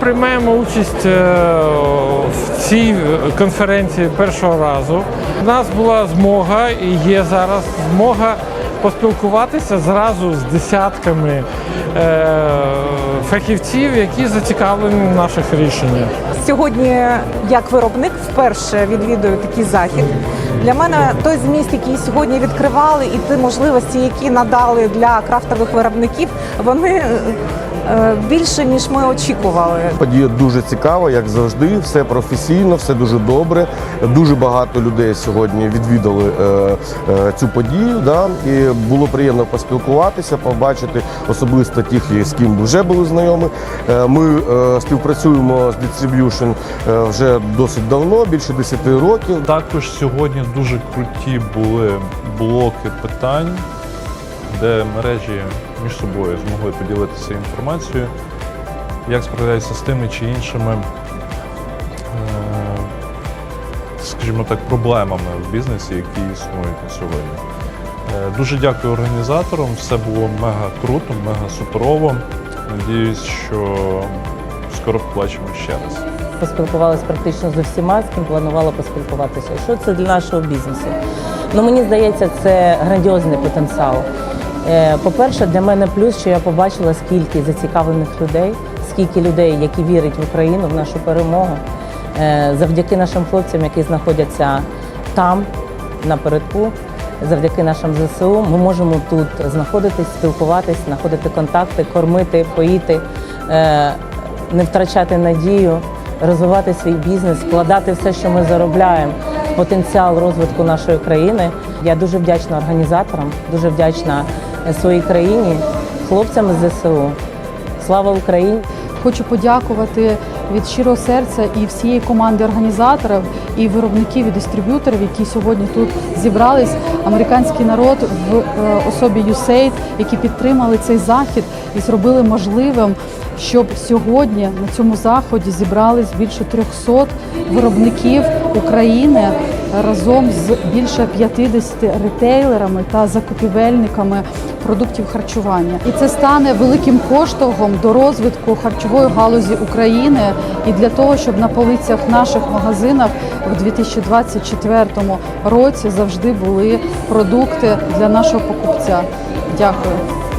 приймаємо участь е, в цій конференції першого разу. У нас була змога і є зараз змога поспілкуватися зразу з десятками е, фахівців, які зацікавлені в наших рішеннях. Сьогодні, як виробник, вперше відвідую такий захід. Для мене той зміст, який сьогодні відкривали, і ті можливості, які надали для крафтових виробників, вони е, більше ніж ми очікували. Подія дуже цікава, як завжди. Все професійно, все дуже добре. Дуже багато людей сьогодні відвідали е, е, цю подію. Да? І було приємно поспілкуватися, побачити особисто тих, з ким вже були знайомі. Е, ми е, співпрацюємо з Distribution вже досить давно, більше 10 років. Також сьогодні дуже круті були блоки питань, де мережі між собою змогли поділитися інформацією, як справляються з тими чи іншими, е, скажімо так, проблемами в бізнесі, які існують на сьогодні. Е, Дуже дякую організаторам, все було мега круто, мега суперово. Надіюсь, що скоро побачимо ще раз. Поспілкувалася практично з усіма, з ким планувала поспілкуватися. Що це для нашого бізнесу? Ну мені здається, це грандіозний потенціал. Е, По-перше, для мене плюс, що я побачила, скільки зацікавлених людей, скільки людей, які вірять в Україну, в нашу перемогу. Е, Завдяки нашим хлопцям, які знаходяться там, напередку, завдяки нашим ЗСУ, ми можемо тут знаходитись, спілкуватись, знаходити контакти, кормити, поїти, е, не втрачати надію, розвивати свій бізнес, вкладати все, що ми заробляємо, потенціал розвитку нашої країни. Я дуже вдячна організаторам, дуже вдячна е, своїй країні, хлопцям з ЗСУ. Слава Україні! Хочу подякувати від щирого серця і всієї команди організаторів, і виробників, і дистриб'юторів, які сьогодні тут зібрались. Американський народ в е, особі USAID, які підтримали цей захід і зробили можливим, щоб сьогодні на цьому заході зібрались більше 300 виробників України разом з більше 50 ретейлерами та закупівельниками продуктів харчування. І це стане великим поштовхом до розвитку харчової галузі України і для того, щоб на полицях наших магазинах в 2024 році завжди були продукти для нашого покупця. Дякую.